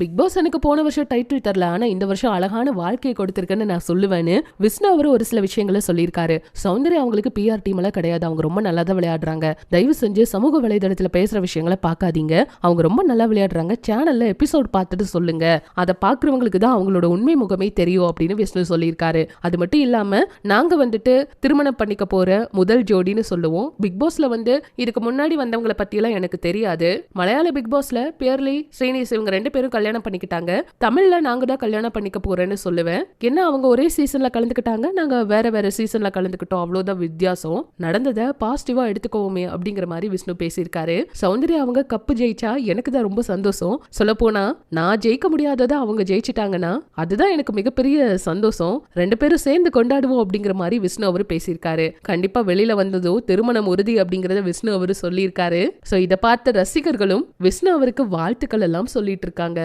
Big pass எனக்கு போன வருஷம் டைட்டில் தரல ஆனா இந்த வருஷம் அழகான வாழ்க்கையை கொடுத்திருக்கேன்னு நான் சொல்லுவேன்னு விஷ்ணு அவர் ஒரு சில விஷயங்களை சொல்லியிருக்காரு. சௌந்தர்யா அவங்களுக்கு பிஆர் டீம் எல்லாம் கிடையாது அவங்க ரொம்ப நல்லா தான் விளையாடுறாங்க. தயவு செஞ்சு சமூக வலைதளத்துல பேசுற விஷயங்களை பார்க்காதீங்க. அவங்க ரொம்ப நல்லா விளையாடுறாங்க. சேனல்ல எபிசோட் பார்த்துட்டு சொல்லுங்க. அதை பாக்குறவங்களுக்கு தான் அவங்களோட உண்மை முகமே தெரியும் அப்படின்னு விஷ்ணு சொல்லியிருக்காரு. அது மட்டும் இல்லாம நாங்க வந்துட்டு திருமணம் பண்ணிக்க போற முதல் ஜோடின்னு சொல்லுவோம். பிக் பாஸ்ல வந்து இதுக்கு முன்னாடி வந்தவங்களை பத்தியெல்லாம் எனக்கு தெரியாது. மலையாள பிக் பாஸ்ல பேர்லி ஸ்ரீனிஸ் இவங்க ரெண்டு பேரும் கல்யாணம் பண்ணிக்கிட்டாங்க. தமிழ்ல நாங்க தான் கல்யாணம் பண்ணிக்க போறேன்னு சொல்லுவேன். என்ன அவங்க ஒரே சீசன்ல கலந்துக்கிட்டாங்க? நாங்க வேற வேற சீசன்ல கலந்துக்கிட்டோம். அவ்வளவுதான் வித்தியாசம். நடந்ததை பாசிட்டிவா எடுத்துக்கோமே அப்படிங்கிற மாதிரி விஷ்ணு பேசியிருக்காரு. சௌந்தர்யா அவங்க கப்பு ஜெயிச்சா எனக்கு தான் ரொம்ப சந்தோஷம். சொல்ல போனா நான் ஜெயிக்க முடியாததை அவங்க ஜெயிச்சிட்டாங்கன்னா அதுதான் எனக்கு மிகப்பெரிய சந்தோஷம். ரெண்டு பேரும் சேர்ந்து கொண்டாடுவோம் அப்படிங்கிற மாதிரி விஷ்ணு அவர் பேசியிருக்காரு. கண்டிப்பா வெளியில வந்ததோ திருமணம் உறுதி அப்படிங்கறத விஷ்ணு அவர் சொல்லியிருக்காரு. சோ இதை பார்த்த ரசிகர்களும் விஷ்ணு அவருக்கு வாழ்த்துக்கள் எல்லாம் சொல்லிட்டு இருக்காங்க.